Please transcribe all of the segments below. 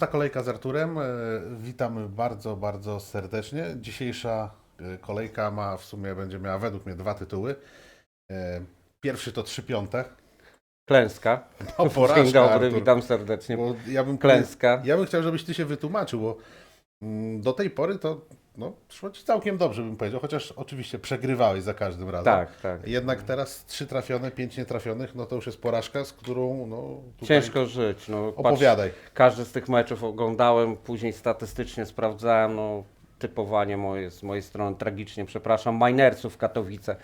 Szósta kolejka z Arturem. E, Witamy bardzo, bardzo serdecznie. Dzisiejsza e, kolejka ma w sumie będzie miała według mnie dwa tytuły. E, Pierwszy to trzy piąte. Klęska. O, Dzień porażka, dobry, Artur. witam serdecznie. Bo ja bym, Klęska. ja bym chciał, żebyś ty się wytłumaczył, bo mm, do tej pory to no, szło ci całkiem dobrze, bym powiedział, chociaż oczywiście przegrywałeś za każdym razem. Tak, tak. Jednak teraz trzy trafione, pięć nietrafionych, no to już jest porażka, z którą no, Ciężko żyć. No, patrz, opowiadaj. każdy z tych meczów oglądałem, później statystycznie sprawdzałem. No, typowanie moje, z mojej strony tragicznie, przepraszam, Minersów Katowice.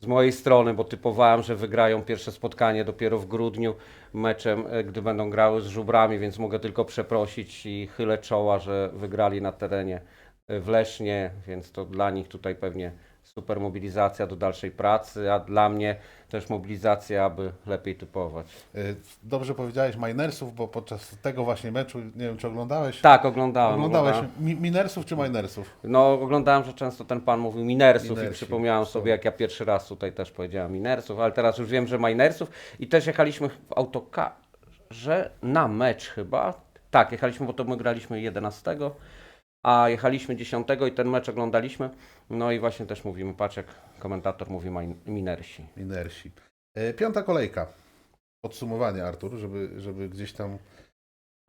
Z mojej strony, bo typowałem, że wygrają pierwsze spotkanie dopiero w grudniu meczem, e, gdy będą grały z żubrami, więc mogę tylko przeprosić i chylę czoła, że wygrali na terenie w Lesznie, więc to dla nich tutaj pewnie super mobilizacja do dalszej pracy, a dla mnie też mobilizacja, aby lepiej typować. Y, Dobrze powiedziałeś Minersów, bo podczas tego właśnie meczu, nie wiem czy oglądałeś, Tak, oglądałem. oglądałeś oglądałem. mi, Minersów czy Minersów? No, oglądałem, że często ten pan mówił Minersów Minersi, i przypomniałem sobie, jak ja pierwszy raz tutaj też powiedziałem Minersów, ale teraz już wiem, że Minersów i też jechaliśmy w autokarze na mecz chyba. Tak, jechaliśmy, bo to my graliśmy 11, a jechaliśmy 10 i ten mecz oglądaliśmy. No i właśnie też mówimy, patrz jak komentator mówi Min- Minersi. Minersi. Y, Piąta kolejka. Podsumowanie Artur, żeby, żeby gdzieś tam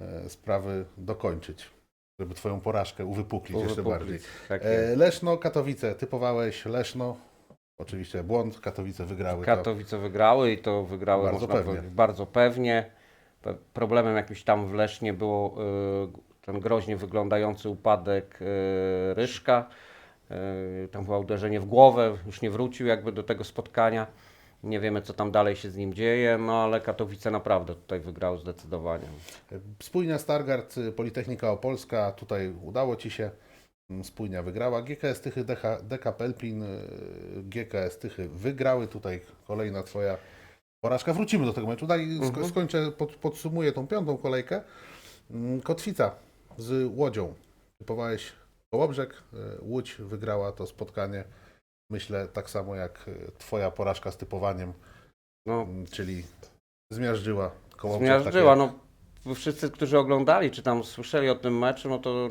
e, sprawy dokończyć. Żeby twoją porażkę uwypuklić jeszcze bardziej. Tak E. Leszno, Katowice. Typowałeś Leszno. Oczywiście błąd. Katowice wygrały. to. Katowice wygrały i to wygrały Bardzo pewnie. powiedzieć bardzo pewnie. Pe- Problemem jakimś tam w Lesznie było ten groźnie wyglądający upadek y, Ryszka. Y, tam było uderzenie w głowę, już nie wrócił jakby do tego spotkania. Nie wiemy co tam dalej się z nim dzieje, no ale Katowice naprawdę tutaj wygrały zdecydowanie. Spójnia Stargard, Politechnika Opolska, tutaj udało Ci się. Spójnia wygrała. GKS Tychy, DH, DK Pelplin, y, GKS Tychy wygrały. Tutaj kolejna Twoja porażka. Wrócimy do tego meczu. Daj, Mhm. skończę, pod, podsumuję tą piątą kolejkę. Mm, Kotwica z Łodzią. Typowałeś Kołobrzeg. y, Łódź wygrała to spotkanie. Myślę tak samo jak y, Twoja porażka z typowaniem, No, czyli zmiażdżyła Kołobrzeg. zmiażdżyła. takie- No, wszyscy, którzy oglądali, czy tam słyszeli o tym meczu, no to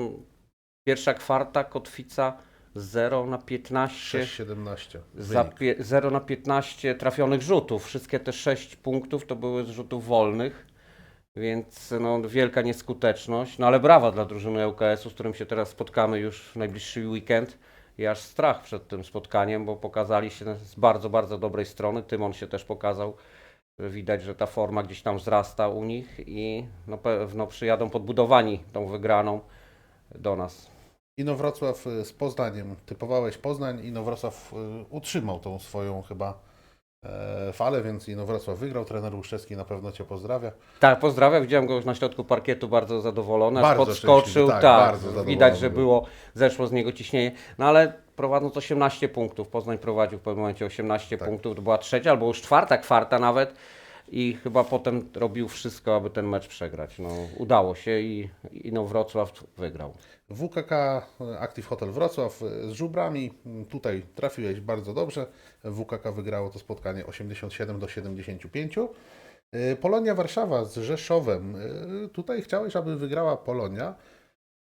pierwsza kwarta Kotwica 0 na 15. 6-17. Za wynik. pie- 0 na 15 trafionych rzutów. Wszystkie te 6 punktów to były z rzutów wolnych, więc no, wielka nieskuteczność. No ale brawa dla drużyny ŁKS-u, z którym się teraz spotkamy już w najbliższy weekend. I aż strach przed tym spotkaniem, bo pokazali się z bardzo, bardzo dobrej strony. Tymon się też pokazał. Widać, że ta forma gdzieś tam wzrasta u nich i no, pewno przyjadą podbudowani tą wygraną do nas. Inowrocław z Poznaniem. Typowałeś Poznań. Inowrocław y, utrzymał tą swoją chyba e, falę, więc Inowrocław wygrał. Trener Łuszczewski na pewno Cię pozdrawia. Tak, pozdrawiam. Widziałem go już na środku parkietu, bardzo zadowolony. Bardzo podskoczył, tak, tak. bardzo widać, że był. było, zeszło z niego ciśnienie. No ale prowadząc 18 punktów, Poznań prowadził w pewnym momencie 18 Tak. punktów, to była trzecia albo już czwarta kwarta nawet. I chyba potem robił wszystko, aby ten mecz przegrać. No, udało się i, i no Wrocław wygrał. WKK y, Active Hotel Wrocław y, z Żubrami. Mm, Tutaj trafiłeś bardzo dobrze. WKK wygrało to spotkanie 87 do 75. Y, Polonia Warszawa z Rzeszowem. Tutaj chciałeś, aby wygrała Polonia.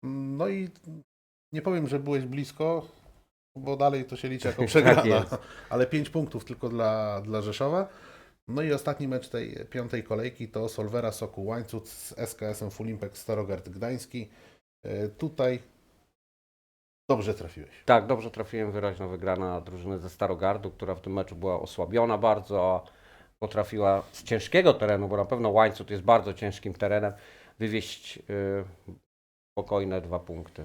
Mm, No i nie powiem, że byłeś blisko, bo dalej to się liczy jako Tak przegrana, ale 5 punktów tylko dla, dla Rzeszowa. No i ostatni mecz tej piątej kolejki to Solwera Soku Łańcut z SKS-em Full Impact Starogard Gdański. Y, Tutaj dobrze trafiłeś. Tak, dobrze trafiłem wyraźna wygrana drużyny ze Starogardu, która w tym meczu była osłabiona bardzo, a potrafiła z ciężkiego terenu, bo na pewno łańcuch jest bardzo ciężkim terenem, wywieźć y, spokojne dwa punkty.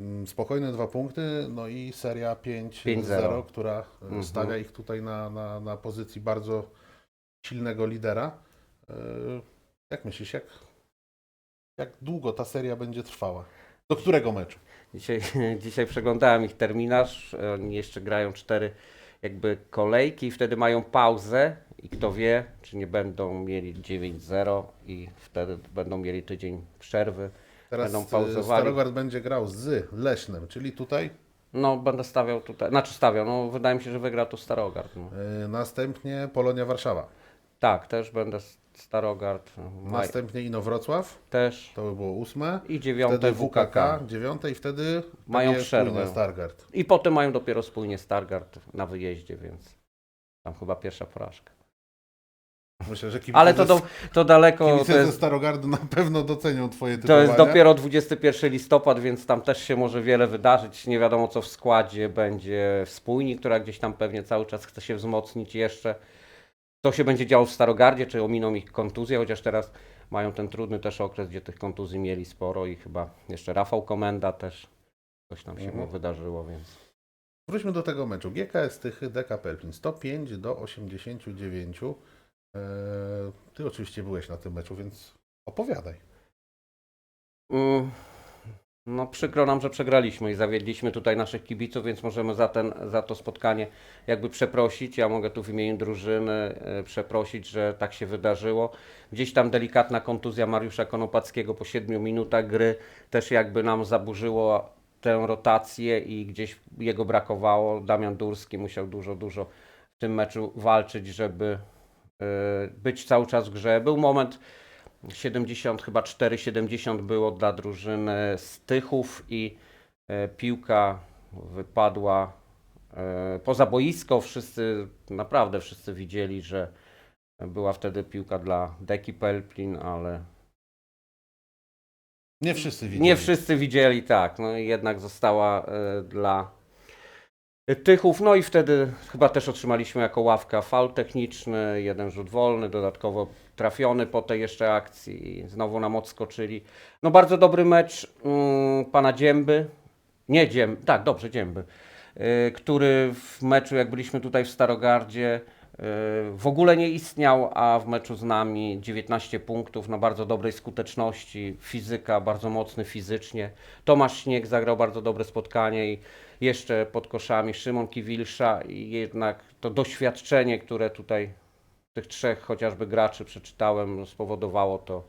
Mm, Spokojne dwa punkty, no i seria 5-0, 5-0, która Mhm. stawia ich tutaj na, na, na pozycji bardzo silnego lidera. Y, Jak myślisz, jak, jak długo ta seria będzie trwała? Do którego meczu? Dzisiaj, dzisiaj przeglądałem ich terminarz, oni jeszcze grają cztery jakby kolejki i wtedy mają pauzę i kto wie, czy nie będą mieli 9-0 i wtedy będą mieli tydzień przerwy. Teraz Będą y, pauzowali. Starogard będzie grał z Lesznem, czyli tutaj. No, będę stawiał tutaj, znaczy stawiał, no wydaje mi się, że wygra tu Starogard. No. Y, Następnie Polonia Warszawa. Tak, też będę Starogard. Maj, Następnie Inowrocław, też. to by było ósme. I dziewiąte Wtedy WKK. WKK, dziewiąte i wtedy Mają takie przerwę. spójne Stargard. I potem mają dopiero spójnie Stargard na wyjeździe, więc tam chyba pierwsza porażka. Myślę, że kibice, Ale to, do, ze, to daleko, kibice to ze jest, Starogardu na pewno docenią twoje to jest dopiero 21 listopad, więc tam też się może wiele wydarzyć. Nie wiadomo co w składzie będzie w spójni, która gdzieś tam pewnie cały czas chce się wzmocnić jeszcze. Co się będzie działo w Starogardzie, czy ominą ich kontuzje, chociaż teraz mają ten trudny też okres, gdzie tych kontuzji mieli sporo i chyba jeszcze Rafał Komenda też coś tam się Mhm. mu wydarzyło, więc... Wróćmy do tego meczu. GKS Tychy, DK Pelplin 105 do 89. Eee, ty oczywiście byłeś na tym meczu, więc opowiadaj. Mm, No przykro nam, że przegraliśmy i zawiedliśmy tutaj naszych kibiców, więc możemy za, ten, za to spotkanie jakby przeprosić. Ja mogę tu w imieniu drużyny e, przeprosić, że tak się wydarzyło. Gdzieś tam delikatna kontuzja Mariusza Konopackiego po 7 minutach gry też jakby nam zaburzyło tę rotację i gdzieś jego brakowało. Damian Durski musiał dużo, dużo w tym meczu walczyć, żeby e, być cały czas w grze. Był moment 70, chyba 4,70 było dla drużyny Stychów i e, piłka wypadła e, poza boisko. Wszyscy, naprawdę wszyscy widzieli, że była wtedy piłka dla Deki Pelplin, ale Nie wszyscy widzieli. nie wszyscy widzieli, tak. No i jednak została e, dla Tychów. No i wtedy chyba też otrzymaliśmy jako ławka faul techniczny, jeden rzut wolny, dodatkowo trafiony po tej jeszcze akcji. Znowu nam odskoczyli. No bardzo dobry mecz mm, pana Dzięby. Nie Dzięby, tak, dobrze, Dzięby. y, który w meczu, jak byliśmy tutaj w Starogardzie, y, w ogóle nie istniał, a w meczu z nami 19 punktów na bardzo dobrej skuteczności, fizyka, bardzo mocny fizycznie. Tomasz Śnieg zagrał bardzo dobre spotkanie i jeszcze pod koszami Szymon Kiwilsza i jednak to doświadczenie, które tutaj tych trzech chociażby graczy przeczytałem, spowodowało to.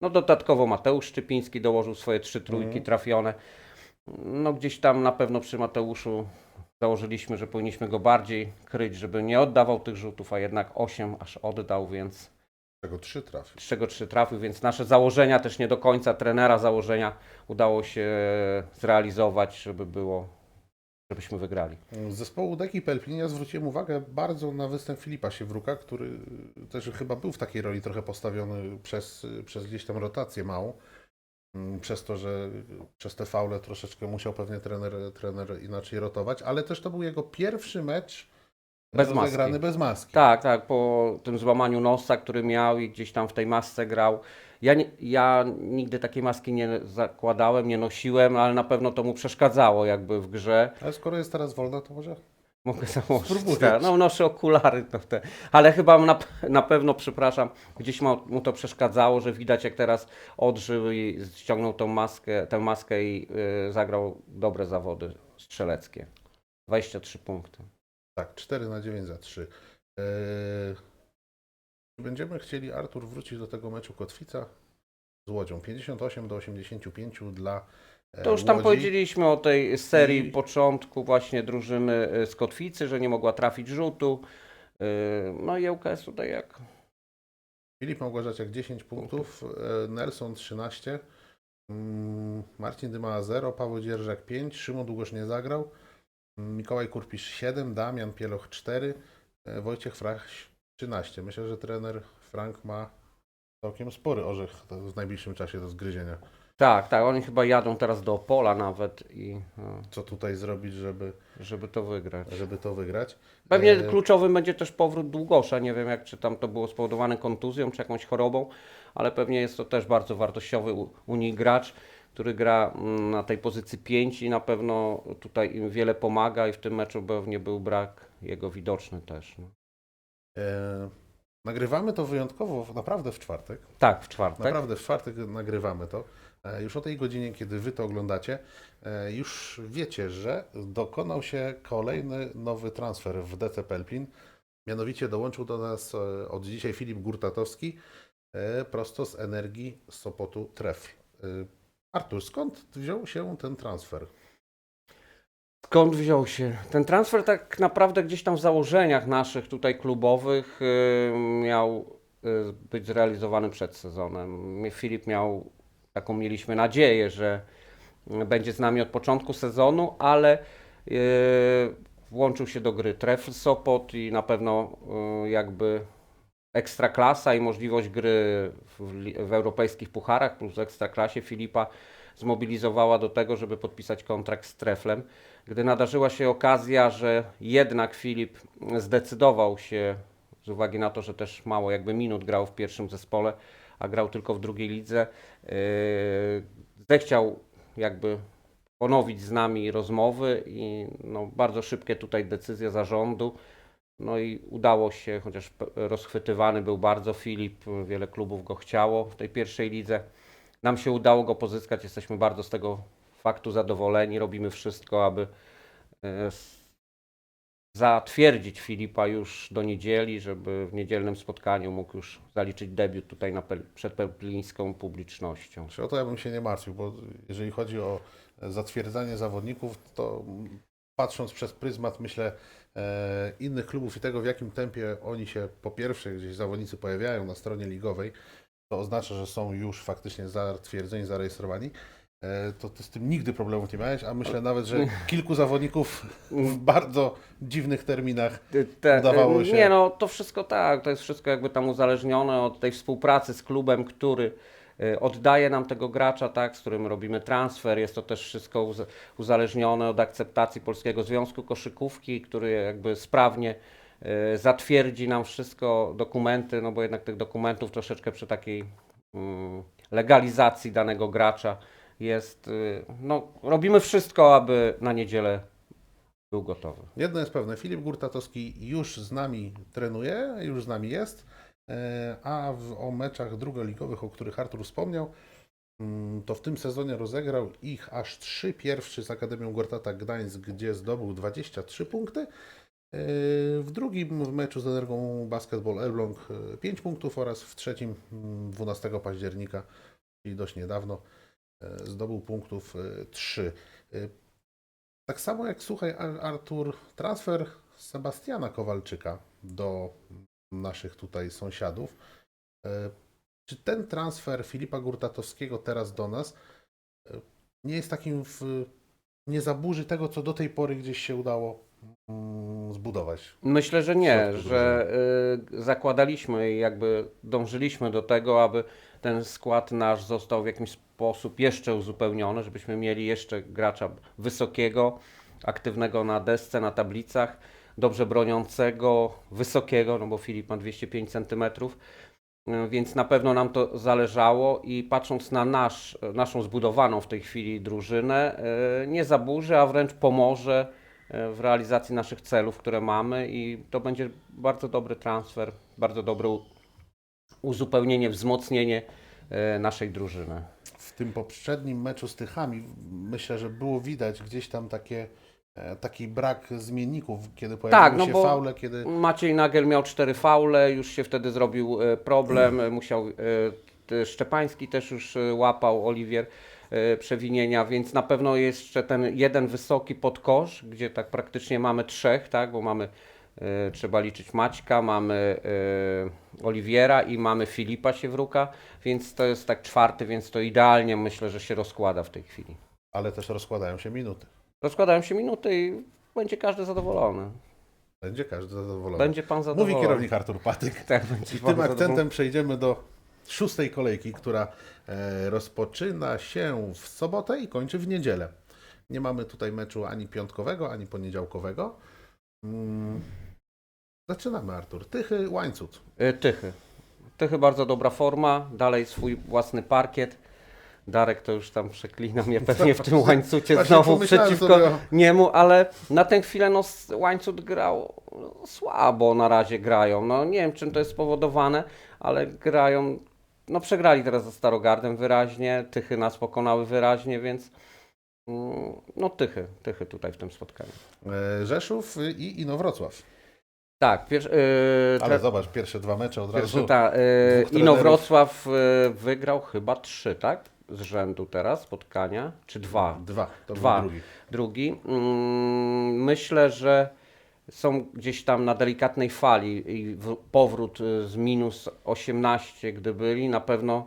No dodatkowo Mateusz Szczypiński dołożył swoje trzy trójki Mhm. trafione. No gdzieś tam na pewno przy Mateuszu założyliśmy, że powinniśmy go bardziej kryć, żeby nie oddawał tych rzutów, a jednak 8 aż oddał, więc Czego trzy trafił. z czego trzy trafił, więc nasze założenia też nie do końca, trenera założenia udało się zrealizować, żeby było, żebyśmy wygrali. Z zespołu Deki Pelplin ja zwróciłem uwagę bardzo na występ Filipa Siewruka, który też chyba był w takiej roli trochę postawiony przez, przez gdzieś tam rotację małą. Mm, Przez to, że przez te faule troszeczkę musiał pewnie trener, trener inaczej rotować, ale też to był jego pierwszy mecz Bez maski. bez maski. Tak, tak, po tym złamaniu nosa, który miał i gdzieś tam w tej masce grał. Ja, nie, ja nigdy takiej maski nie zakładałem, nie nosiłem, ale na pewno to mu przeszkadzało jakby w grze. Ale skoro jest teraz wolna, to może Mogę założyć. Spróbujesz. Tak, no noszę okulary, te. ale chyba na, na pewno, przepraszam, gdzieś ma, mu to przeszkadzało, że widać jak teraz odżył i ściągnął tą maskę, tę maskę i y, zagrał dobre zawody strzeleckie. 23 punkty. Tak, 4 na 9 za 3. Eee, będziemy chcieli, Artur, wrócić do tego meczu Kotwica z Łodzią. 58 do 85 dla e, To już tam Łodzi. powiedzieliśmy o tej serii I- początku właśnie drużyny y, z Kotwicy, że nie mogła trafić rzutu. Y, No i ŁKS tutaj jak Filip Małgorzaciak 10 punktów, e, Nelson 13, mm, Marcin Dymała 0, Paweł Dzierżak 5, Szymon Długosz nie zagrał, mm, Mikołaj Kurpisz 7, Damian Pieloch 4, e, Wojciech Frach 13. Myślę, że trener Frank ma całkiem spory orzech w najbliższym czasie do zgryzienia. Tak, tak, oni chyba jadą teraz do Opola nawet i no, Co tutaj zrobić, żeby, żeby to wygrać. żeby to wygrać? Pewnie E, kluczowym będzie też powrót Długosza. Nie wiem, jak czy tam to było spowodowane kontuzją, czy jakąś chorobą, ale pewnie jest to też bardzo wartościowy u, u nich gracz, który gra mm, na tej pozycji 5 i na pewno tutaj im wiele pomaga i w tym meczu pewnie był brak jego widoczny też. No. E, nagrywamy to wyjątkowo, naprawdę w czwartek. Tak, w czwartek. Naprawdę w czwartek nagrywamy to. E, Już o tej godzinie, kiedy Wy to oglądacie, e, już wiecie, że dokonał się kolejny nowy transfer w DC Pelplin. Mianowicie dołączył do nas od dzisiaj Filip Gurtatowski prosto z Energii Sopotu Trefl. Artur, skąd wziął się ten transfer? Skąd wziął się? Ten transfer tak naprawdę gdzieś tam w założeniach naszych tutaj klubowych yy, miał y, być zrealizowany przed sezonem. Filip miał taką mieliśmy nadzieję, że y, będzie z nami od początku sezonu, ale y, włączył się do gry Trefl Sopot i na pewno y, jakby ekstraklasa i możliwość gry w, w europejskich pucharach plus ekstraklasie Filipa zmobilizowała do tego, żeby podpisać kontrakt z Treflem. Gdy nadarzyła się okazja, że jednak Filip zdecydował się, z uwagi na to, że też mało jakby minut grał w pierwszym zespole, a grał tylko w drugiej lidze, yy, zechciał jakby ponowić z nami rozmowy i no, bardzo szybkie tutaj decyzje zarządu. No i udało się, chociaż rozchwytywany był bardzo Filip, wiele klubów go chciało w tej pierwszej lidze. Nam się udało go pozyskać, jesteśmy bardzo z tego faktu zadowoleni. Robimy wszystko, aby e, zatwierdzić Filipa już do niedzieli, żeby w niedzielnym spotkaniu mógł już zaliczyć debiut tutaj na, pel- przed peplińską publicznością. Czy o to ja bym się nie martwił, bo jeżeli chodzi o zatwierdzanie zawodników, to patrząc przez pryzmat, myślę, e, innych klubów i tego, w jakim tempie oni się po pierwsze gdzieś zawodnicy pojawiają na stronie ligowej, to oznacza, że są już faktycznie zatwierdzeni, zarejestrowani. E, To ty z tym nigdy problemów nie miałeś, a myślę nawet, że kilku zawodników w bardzo dziwnych terminach Te- Udawało się. Nie, no to wszystko tak, to jest wszystko jakby tam uzależnione od tej współpracy z klubem, który y, oddaje nam tego gracza, tak, z którym robimy transfer. Jest to też wszystko uz- uzależnione od akceptacji Polskiego Związku Koszykówki, który jakby sprawnie y, zatwierdzi nam wszystko, dokumenty, no bo jednak tych dokumentów troszeczkę przy takiej mm, legalizacji danego gracza jest, y, no robimy wszystko, aby na niedzielę był gotowy. Jedno jest pewne, Filip Gurtatowski już z nami trenuje, już z nami jest, e, a w, o meczach drugoligowych, o których Artur wspomniał, mm, to w tym sezonie rozegrał ich aż trzy pierwszy z Akademią Gortata Gdańsk, gdzie zdobył 23 punkty. E, W drugim meczu z Energą Basketball Elbląg 5 punktów oraz w trzecim mm, 12 października, czyli dość niedawno, e, zdobył punktów 3. Tak samo jak słuchaj, Ar- Artur, transfer Sebastiana Kowalczyka do naszych tutaj sąsiadów. Czy ten transfer Filipa Gurtatowskiego teraz do nas nie jest takim w, nie zaburzy tego, co do tej pory gdzieś się udało mm, zbudować? Myślę, że nie, że y, zakładaliśmy i jakby dążyliśmy do tego, aby ten skład nasz został w jakiś sposób jeszcze uzupełniony, żebyśmy mieli jeszcze gracza wysokiego, aktywnego na desce, na tablicach, dobrze broniącego, wysokiego, no bo Filip ma 205 cm. Więc na pewno nam to zależało i patrząc na nasz, naszą zbudowaną w tej chwili drużynę, y, nie zaburzy, a wręcz pomoże w realizacji naszych celów, które mamy i to będzie bardzo dobry transfer, bardzo dobre uzupełnienie, wzmocnienie e, naszej drużyny. W tym poprzednim meczu z Tychami myślę, że było widać gdzieś tam takie, e, taki brak zmienników, kiedy pojawiły no się faule, kiedy Maciej Nagel miał cztery faule, już się wtedy zrobił e, problem, e, musiał, e, Szczepański też już e, łapał, Oliwier e, przewinienia, więc na pewno jeszcze ten jeden wysoki podkosz, gdzie tak praktycznie mamy trzech, tak, bo mamy, e, trzeba liczyć Maćka, mamy e, Oliwiera i mamy Filipa Siewruka, więc to jest tak czwarty, więc to idealnie myślę, że się rozkłada w tej chwili. ale też rozkładają się minuty. Rozkładają się minuty i będzie każdy zadowolony. Będzie każdy zadowolony. Będzie pan zadowolony. Mówi kierownik Artur Patyk. Tak, będzie I tym akcentem zadowolony. przejdziemy do szóstej kolejki, która e, rozpoczyna się w sobotę i kończy w niedzielę. Nie mamy tutaj meczu ani piątkowego, ani poniedziałkowego. Mm. Zaczynamy, Artur. Tychy, łańcut. Y, Tychy. Tychy bardzo dobra forma, dalej swój własny parkiet. Darek to już tam przeklina mnie pewnie w tym łańcucie znowu przeciwko sobie niemu, ale na tę chwilę no, łańcut grał no, słabo na razie grają. No nie wiem czym to jest spowodowane, ale grają, no przegrali teraz ze Starogardem wyraźnie, Tychy nas pokonały wyraźnie, więc mm, no Tychy, Tychy tutaj w tym spotkaniu. E, Rzeszów i Inowrocław. Tak, pierwszy, yy, Ale zobacz, pierwsze dwa mecze od Pierwszy, razu. ta, trenerów. Inowrocław wygrał chyba trzy, tak? Z rzędu teraz spotkania, czy dwa? Dwa, to Dwa. drugi. Drugi. Mm, myślę, że są gdzieś tam na delikatnej fali i powrót y, z minus 18, gdy byli, na pewno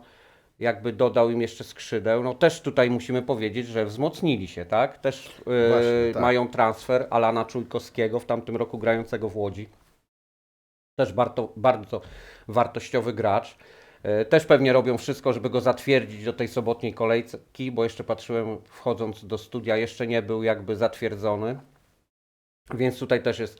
jakby dodał im jeszcze skrzydeł. No też tutaj musimy powiedzieć, że wzmocnili się, tak? Też y, Właśnie, tak. mają transfer Alana Czujkowskiego w tamtym roku grającego w Łodzi. Też bardzo, bardzo wartościowy gracz. E, Też pewnie robią wszystko, żeby go zatwierdzić do tej sobotniej kolejki, bo jeszcze patrzyłem wchodząc do studia, jeszcze nie był jakby zatwierdzony. Więc tutaj też jest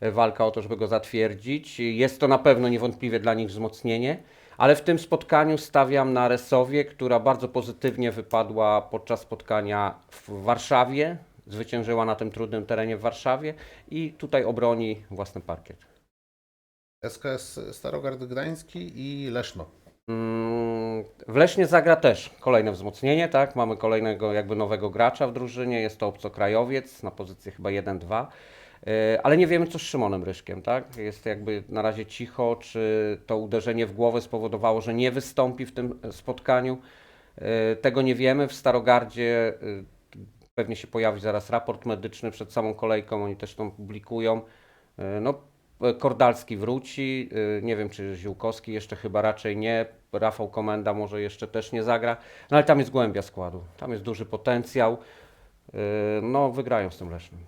walka o to, żeby go zatwierdzić. Jest to na pewno niewątpliwie dla nich wzmocnienie, ale w tym spotkaniu stawiam na Resowie, która bardzo pozytywnie wypadła podczas spotkania w Warszawie. Zwyciężyła na tym trudnym terenie w Warszawie i tutaj obroni własny parkiet. SKS Starogard Gdański i Leszno. Mm, W Lesznie zagra też kolejne wzmocnienie, tak? Mamy kolejnego jakby nowego gracza w drużynie, jest to obcokrajowiec na pozycji chyba 1-2. Yy, Ale nie wiemy co z Szymonem Ryszkiem, tak? Jest jakby na razie cicho, czy to uderzenie w głowę spowodowało, że nie wystąpi w tym e, spotkaniu. Yy, Tego nie wiemy. W Starogardzie yy, pewnie się pojawi zaraz raport medyczny przed samą kolejką, oni też to publikują. No, e, Kordalski wróci, yy, nie wiem czy Ziółkowski jeszcze chyba raczej nie, Rafał Komenda może jeszcze też nie zagra, no ale tam jest głębia składu, tam jest duży potencjał, Yy, no wygrają z tym Lesznym.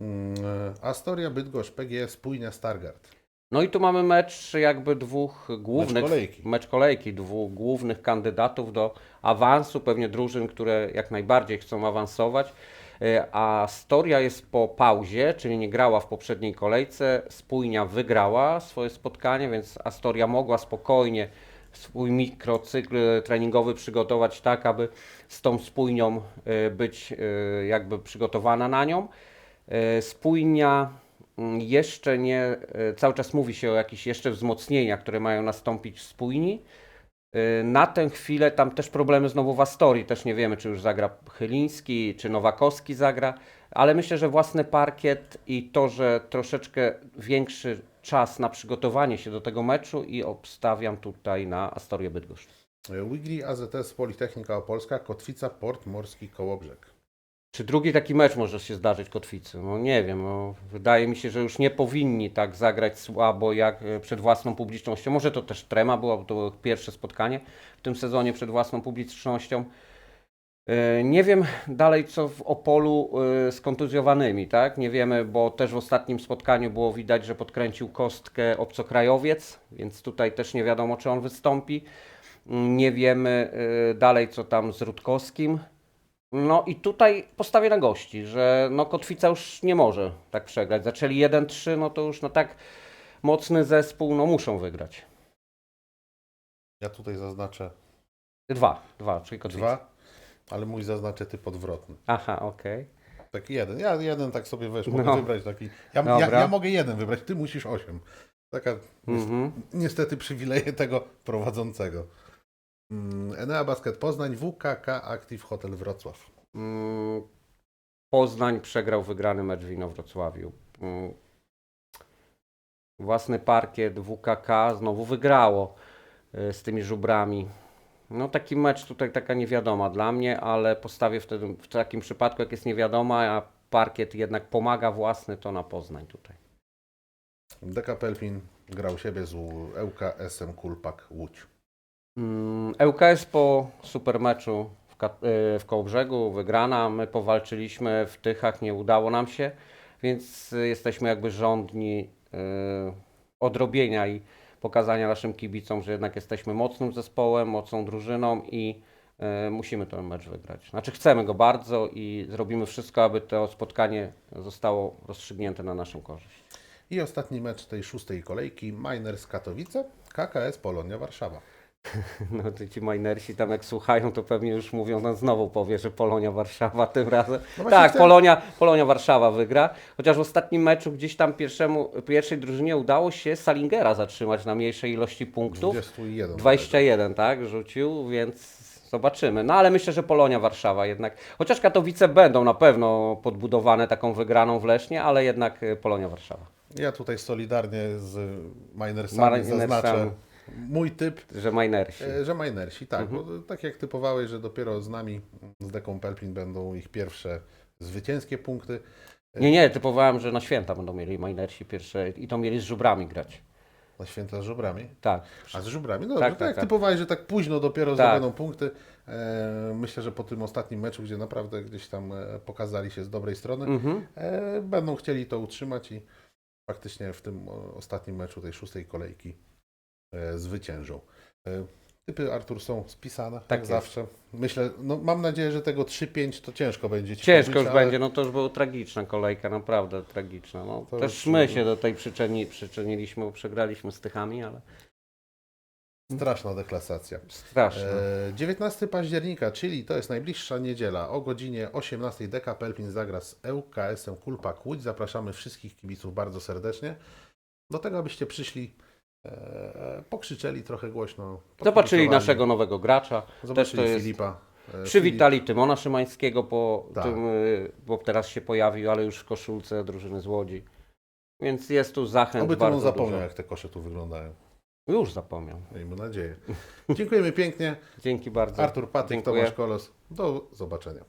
Mm, Astoria, Bydgoszcz, PGE, Spójnia, Stargard. No i tu mamy mecz jakby dwóch głównych, kolejki. mecz kolejki, dwóch głównych kandydatów do awansu, pewnie drużyn, które jak najbardziej chcą awansować. E, A Storia jest po pauzie, czyli nie grała w poprzedniej kolejce. Spójnia wygrała swoje spotkanie, więc Astoria mogła spokojnie swój mikrocykl treningowy przygotować tak, aby z tą spójnią e, być e, jakby przygotowana na nią. Spójnia mm, jeszcze nie, cały czas mówi się o jakichś jeszcze wzmocnieniach, które mają nastąpić w spójni. E, Na tę chwilę tam też problemy znowu w Astorii, też nie wiemy, czy już zagra Chyliński, czy Nowakowski zagra, ale myślę, że własny parkiet i to, że troszeczkę większy czas na przygotowanie się do tego meczu i obstawiam tutaj na Astorię Bydgoszcz. Wigli, AZS, Politechnika Opolska, Kotwica, Port Morski, Kołobrzeg. Czy drugi taki mecz może się zdarzyć Kotwicy? No nie wiem. No, wydaje mi się, że już nie powinni tak zagrać słabo jak e, przed własną publicznością. Może to też trema była, bo to było pierwsze spotkanie w tym sezonie przed własną publicznością. E, Nie wiem dalej co w Opolu e, z kontuzjowanymi, tak? Nie wiemy, bo też w ostatnim spotkaniu było widać, że podkręcił kostkę obcokrajowiec, więc tutaj też nie wiadomo, czy on wystąpi. Nie wiemy dalej, co tam z Rutkowskim. No i tutaj postawię na gości, że no Kotwica już nie może tak przegrać. Zaczęli 1-3, no to już na tak mocny zespół, no muszą wygrać. Ja tutaj zaznaczę Dwa, dwa, czyli Kotwica. dwa, ale mój zaznaczę typ odwrotny. Aha, okej. Taki jeden. Ja jeden tak sobie wiesz, mogę No. wybrać taki. Ja, ja, Dobra. ja mogę jeden wybrać, ty musisz osiem. Taka Mhm. niestety przywileje tego prowadzącego. Mm, Enea Basket Poznań, WKK Active Hotel Wrocław. Mm, Poznań przegrał wygrany mecz w Inowrocławiu. Mm, Własny parkiet WKK znowu wygrało y, z tymi żubrami. No taki mecz tutaj taka niewiadoma dla mnie, ale postawię wtedy w takim przypadku, jak jest niewiadoma, a parkiet jednak pomaga własny, to na Poznań tutaj. DK Pelpin grał siebie z ŁK SM Kulpak Łódź. Mm, ŁKS po super meczu w, y, w Kołobrzegu, wygrana, my powalczyliśmy w Tychach, nie udało nam się, więc jesteśmy jakby żądni y, odrobienia i pokazania naszym kibicom, że jednak jesteśmy mocnym zespołem, mocną drużyną i y, musimy ten mecz wygrać. Znaczy chcemy go bardzo i zrobimy wszystko, aby to spotkanie zostało rozstrzygnięte na naszą korzyść. I ostatni mecz tej szóstej kolejki, Miners Katowice, KKS Polonia Warszawa. No to ci minersi tam jak słuchają, to pewnie już mówią, no znowu powie, że Polonia Warszawa tym razem. No tak, Polonia, Polonia Warszawa wygra, chociaż w ostatnim meczu gdzieś tam pierwszemu, pierwszej drużynie udało się Salingera zatrzymać na mniejszej ilości punktów. 21. 21, tak, rzucił, więc zobaczymy. No ale myślę, że Polonia Warszawa jednak, chociaż Katowice będą na pewno podbudowane taką wygraną w Lesznie, ale jednak y, Polonia Warszawa. Ja tutaj solidarnie z Minersami Minersami. zaznaczę mój typ, Że minersi. e, że Minersi, tak. Mhm. Bo tak jak typowałeś, że dopiero z nami, z Deką Pelpin będą ich pierwsze zwycięskie punkty. Nie, nie, typowałem, że na święta będą mieli minersi pierwsze i to mieli z żubrami grać. Na święta z żubrami. Tak. A z żubrami? No Tak, tak, tak, tak. typowałeś, że tak późno dopiero Tak. zdobędą punkty. E, myślę, że po tym ostatnim meczu, gdzie naprawdę gdzieś tam e, pokazali się z dobrej strony, Mhm. e, będą chcieli to utrzymać i faktycznie w tym ostatnim meczu tej szóstej kolejki zwyciężą. E, typy Artur są spisane, tak, jak jest. zawsze. Myślę, no mam nadzieję, że tego 3-5 to ciężko będzie ci Ciężko już ale będzie, no to już była tragiczna kolejka, naprawdę tragiczna. No, To też my się do tej przyczyni, przyczyniliśmy, bo przegraliśmy z Tychami, ale Straszna deklasacja. straszne. E, 19 października, czyli to jest najbliższa niedziela o godzinie 18 DK Pelpin zagra z ŁKS-em Kulpak Łódź. Zapraszamy wszystkich kibiców bardzo serdecznie. Do tego, abyście przyszli, e, pokrzyczeli trochę głośno. Zobaczyli naszego nowego gracza, Zobaczyli też to jest- Filipa. e, przywitali Tymona Szymańskiego, po Tak. tym, y, bo teraz się pojawił, ale już w koszulce drużyny z Łodzi. Więc jest tu Filip. zachęt Oby bardzo zapomniał, dużo. jak te kosze tu wyglądają. Już zapomniał. Miejmy nadzieję. Dziękujemy pięknie. Dzięki bardzo. Artur Patyk, Dziękuję. Tomasz Kolos. Do zobaczenia.